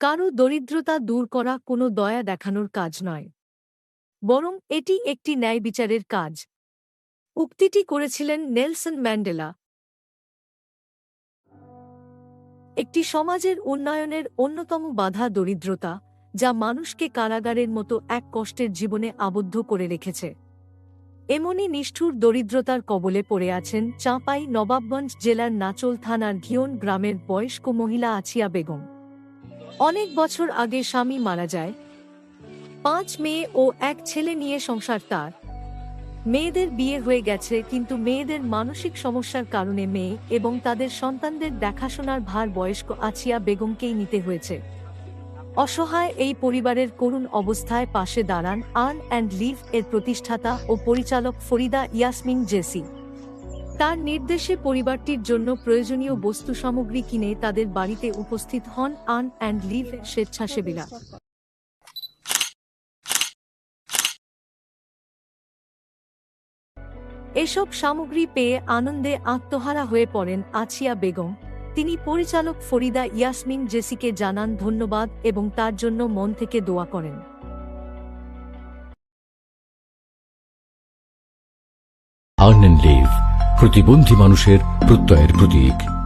কারও দরিদ্রতা দূর করা কোনো দয়া দেখানোর কাজ নয়। বরং এটি একটি ন্যায় বিচারের কাজ। উক্তিটি করেছিলেন নেলসন ম্যান্ডেলা। একটি সমাজের উন্নয়নের অন্যতম বাধা দরিদ্রতা, যা মানুষকে কারাগারের মতো এক কষ্টের জীবনে আবদ্ধ করে রেখেছে। এমনই নিষ্ঠুর দরিদ্রতার কবলে পড়ে আছেন চাঁপাই নবাবগঞ্জ জেলার নাচল থানার ঘিওন গ্রামের বয়স্ক মহিলা আছিয়া বেগম। অনেক বছর আগে স্বামী মারা যায়। পাঁচ মেয়ে ও এক ছেলে নিয়ে সংসার তার। মেয়েদের বিয়ে হয়ে গেছে, কিন্তু মেয়েদের মানসিক সমস্যার কারণে মেয়ে এবং তাদের সন্তানদের দেখাশোনার ভার বয়স্ক আছিয়া বেগমকেই নিতে হয়েছে। অসহায় এই পরিবারের করুণ অবস্থায় পাশে দাঁড়ান আর্ন অ্যান্ড লিভ এর প্রতিষ্ঠাতা ও পরিচালক ফরিদা ইয়াসমিন জেসি। তার নির্দেশে পরিবারটির জন্য প্রয়োজনীয় বস্তু সামগ্রী কিনে তাদের বাড়িতে উপস্থিত হন আন অ্যান্ড লিভ স্বেচ্ছাসেবীরা। এসব সামগ্রী পেয়ে আনন্দে আত্মহারা হয়ে পড়েন আছিয়া বেগম। তিনি পরিচালক ফরিদা ইয়াসমিন জেসিকে জানান ধন্যবাদ এবং তার জন্য মন থেকে দোয়া করেন। প্রতিবন্ধী মানুষের প্রত্যয়ের প্রতীক।